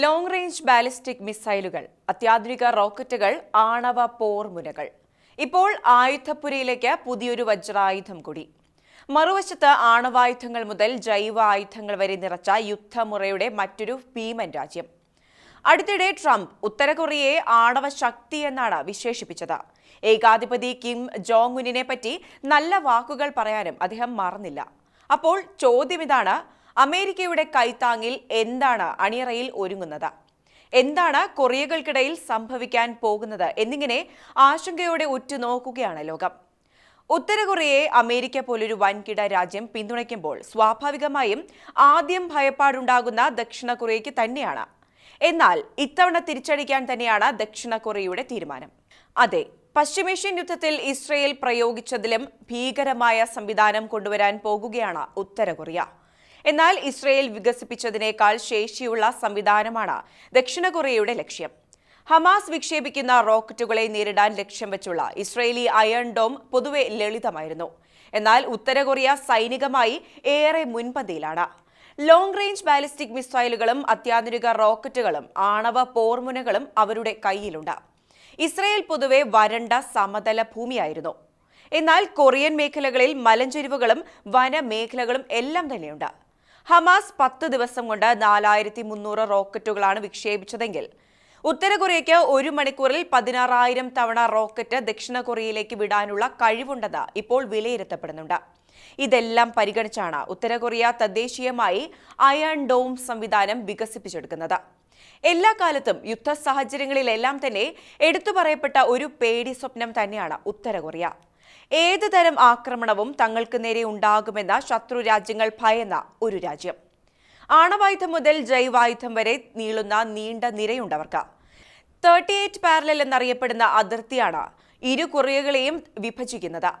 Long range ballistic മിസൈലുകൾ അത്യാധുനിക റോക്കറ്റുകൾ ആണവ പോർമുനകൾ ഇപ്പോൾ ആയുധപ്പുരയിലേക്ക് പുതിയൊരു വജ്രായുധം കൂടി. മറുവശത്ത് ആണവായുധങ്ങൾ മുതൽ ജൈവ ആയുധങ്ങൾ വരെ നിറച്ച യുദ്ധമുറയുടെ മറ്റൊരു ഭീമൻ രാജ്യം. അടുത്തിടെ ട്രംപ് ഉത്തര കൊറിയയെ ആണവ ശക്തി എന്നാണ് വിശേഷിപ്പിച്ചത്. ഏകാധിപതി കിം ജോങ് ഉന്നിനെ പറ്റി നല്ല വാക്കുകൾ പറയാനും അദ്ദേഹം മറന്നില്ല. അപ്പോൾ ചോദ്യം ഇതാണ് അമേരിക്കയുടെ കൈത്താങ്ങിൽ എന്താണ് അണിയറയിൽ ഒരുങ്ങുന്നത്? എന്താണ് കൊറിയകൾക്കിടയിൽ സംഭവിക്കാൻ പോകുന്നത്? എന്നിങ്ങനെ ആശങ്കയോടെ ഉറ്റുനോക്കുകയാണ് ലോകം. ഉത്തര കൊറിയയെ അമേരിക്ക പോലൊരു വൻകിട രാജ്യം പിന്തുണയ്ക്കുമ്പോൾ സ്വാഭാവികമായും ആദ്യം ഭയപ്പാടുണ്ടാകുന്ന ദക്ഷിണ കൊറിയയ്ക്ക് തന്നെയാണ്. എന്നാൽ ഇത്തവണ തിരിച്ചടിക്കാൻ തന്നെയാണ് ദക്ഷിണ കൊറിയയുടെ തീരുമാനം. അതെ പശ്ചിമേഷ്യൻ യുദ്ധത്തിൽ ഇസ്രയേൽ പ്രയോഗിച്ചതിലും ഭീകരമായ സംവിധാനം കൊണ്ടുവരാൻ പോകുകയാണ് ഉത്തര കൊറിയ. എന്നാൽ ഇസ്രയേൽ വികസിപ്പിച്ചതിനേക്കാൾ ശേഷിയുള്ള സംവിധാനമാണ് ദക്ഷിണ കൊറിയയുടെ ലക്ഷ്യം. ഹമാസ് വിക്ഷേപിക്കുന്ന റോക്കറ്റുകളെ നേരിടാൻ ലക്ഷ്യം വെച്ചുള്ള ഇസ്രയേലി അയൺ ഡോം പൊതുവെ ലളിതമായിരുന്നു. എന്നാൽ ഉത്തര കൊറിയ സൈനികമായി ഏറെ മുൻപന്തിയിലാണ്. ലോങ് റേഞ്ച് ബാലിസ്റ്റിക് മിസൈലുകളും അത്യാധുനിക റോക്കറ്റുകളും ആണവ പോർമുനകളും അവരുടെ കയ്യിലുണ്ട്. ഇസ്രയേൽ പൊതുവെ വരണ്ട സമതല ഭൂമിയായിരുന്നു. എന്നാൽ കൊറിയൻ മേഖലകളിൽ മലഞ്ചെരിവുകളും വനമേഖലകളും എല്ലാം തന്നെയുണ്ട്. ഹമാസ് പത്ത് ദിവസം കൊണ്ട് നാലായിരത്തി മുന്നൂറ് റോക്കറ്റുകളാണ് വിക്ഷേപിച്ചതെങ്കിൽ ഉത്തര കൊറിയയ്ക്ക് ഒരു മണിക്കൂറിൽ പതിനാറായിരം തവണ റോക്കറ്റ് ദക്ഷിണ കൊറിയയിലേക്ക് വിടാനുള്ള കഴിവുണ്ടെന്ന് ഇപ്പോൾ വിലയിരുത്തപ്പെടുന്നുണ്ട്. ഇതെല്ലാം പരിഗണിച്ചാണ് ഉത്തര കൊറിയ തദ്ദേശീയമായി അയൺ ഡോം സംവിധാനം വികസിപ്പിച്ചെടുക്കുന്നത്. എല്ലാ കാലത്തും യുദ്ധ സാഹചര്യങ്ങളിലെല്ലാം തന്നെ എടുത്തു പറയപ്പെട്ട ഒരു പേടി സ്വപ്നം തന്നെയാണ് ഉത്തര കൊറിയ. ഏത് തരം ആക്രമണവും തങ്ങൾക്ക് നേരെ ഉണ്ടാകുമെന്ന ശത്രു രാജ്യങ്ങൾ ഭയന്ന ഒരു രാജ്യം. ആണവായുധം മുതൽ ജൈവായുധം വരെ നീളുന്ന നീണ്ട നിരയുണ്ടവർക്ക്. തേർട്ടി എയ്റ്റ് പാരലൽ എന്നറിയപ്പെടുന്ന അതിർത്തിയാണ് ഇരു കൊറിയകളെയും വിഭജിക്കുന്നത്.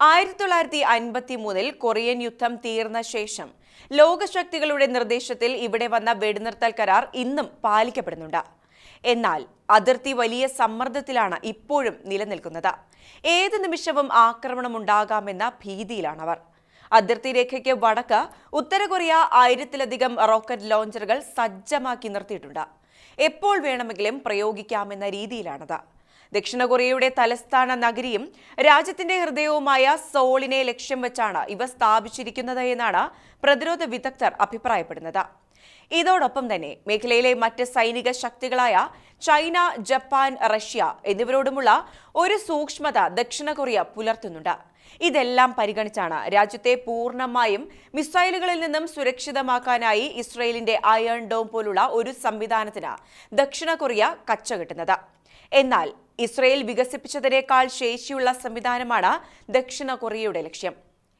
ആയിരത്തി തൊള്ളായിരത്തി അൻപത്തി മൂന്നിൽ കൊറിയൻ യുദ്ധം തീർന്ന ശേഷം ലോകശക്തികളുടെ നിർദ്ദേശത്തിൽ ഇവിടെ വന്ന വെടിനിർത്തൽ കരാർ ഇന്നും പാലിക്കപ്പെടുന്നുണ്ട്. എന്നാൽ അതിർത്തി വലിയ സമ്മർദ്ദത്തിലാണ് ഇപ്പോഴും നിലനിൽക്കുന്നത്. ഏത് നിമിഷവും ആക്രമണമുണ്ടാകാമെന്ന ഭീതിയിലാണവർ. അതിർത്തി രേഖയ്ക്ക് വടക്ക് ഉത്തര കൊറിയ ആയിരത്തിലധികം റോക്കറ്റ് ലോഞ്ചറുകൾ സജ്ജമാക്കി നിർത്തിയിട്ടുണ്ട്. എപ്പോൾ വേണമെങ്കിലും പ്രയോഗിക്കാമെന്ന രീതിയിലാണത്. ദക്ഷിണ കൊറിയയുടെ തലസ്ഥാന നഗരിയും രാജ്യത്തിന്റെ ഹൃദയവുമായ സോളിനെ ലക്ഷ്യം വെച്ചാണ് ഇവ സ്ഥാപിച്ചിരിക്കുന്നത് എന്നാണ് പ്രതിരോധ വിദഗ്ധർ അഭിപ്രായപ്പെടുന്നത്. ഇതോടൊപ്പം തന്നെ മേഖലയിലെ മറ്റ് സൈനിക ശക്തികളായ ചൈന ജപ്പാൻ റഷ്യ എന്നിവരോടുമുള്ള ഒരു സൂക്ഷ്മത ദക്ഷിണ കൊറിയ പുലർത്തുന്നുണ്ട്. ഇതെല്ലാം പരിഗണിച്ചാണ് രാജ്യത്തെ പൂർണമായും മിസൈലുകളിൽ നിന്നും സുരക്ഷിതമാക്കാനായി ഇസ്രയേലിന്റെ അയൺ ഡോം പോലുള്ള ഒരു സംവിധാനത്തിന് ദക്ഷിണ കൊറിയ കച്ചകെട്ടുന്നത്. എന്നാൽ ഇസ്രയേൽ വികസിപ്പിച്ചതിനേക്കാൾ ശേഷിയുള്ള സംവിധാനമാണ് ദക്ഷിണ കൊറിയയുടെ ലക്ഷ്യം.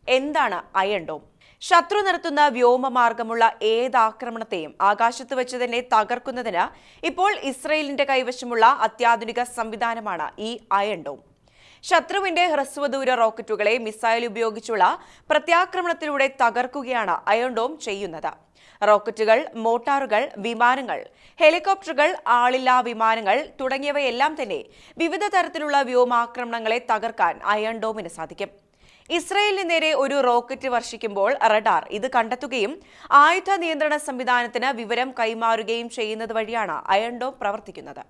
എന്താണ് അയൺ ഡോം? ശത്രു നടത്തുന്ന വ്യോമമാർഗമുള്ള ഏത് ആക്രമണത്തെയും ആകാശത്ത് വെച്ച് തന്നെ തകർക്കുന്നതിന് ഇപ്പോൾ ഇസ്രയേലിന്റെ കൈവശമുള്ള അത്യാധുനിക സംവിധാനമാണ് ഈ അയൺ ഡോം. ശത്രുവിന്റെ ഹ്രസ്വദൂര റോക്കറ്റുകളെ മിസൈൽ ഉപയോഗിച്ചുള്ള പ്രത്യാക്രമണത്തിലൂടെ തകർക്കുകയാണ് അയൺ ഡോം ചെയ്യുന്നത്. റോക്കറ്റുകൾ മോട്ടാറുകൾ വിമാനങ്ങൾ ഹെലികോപ്റ്ററുകൾ ആളില്ലാ വിമാനങ്ങൾ തുടങ്ങിയവയെല്ലാം തന്നെ വിവിധ തരത്തിലുള്ള വ്യോമാക്രമണങ്ങളെ തകർക്കാൻ അയൺ ഡോമിന് സാധിക്കും. ഇസ്രയേലിന് നേരെ ഒരു റോക്കറ്റ് വർഷിക്കുമ്പോൾ റഡാർ ഇത് കണ്ടെത്തുകയും ആയുധ നിയന്ത്രണ സംവിധാനത്തിന് വിവരം കൈമാറുകയും ചെയ്യുന്നത് വഴിയാണ് അയൺ ഡോം പ്രവർത്തിക്കുന്നത്.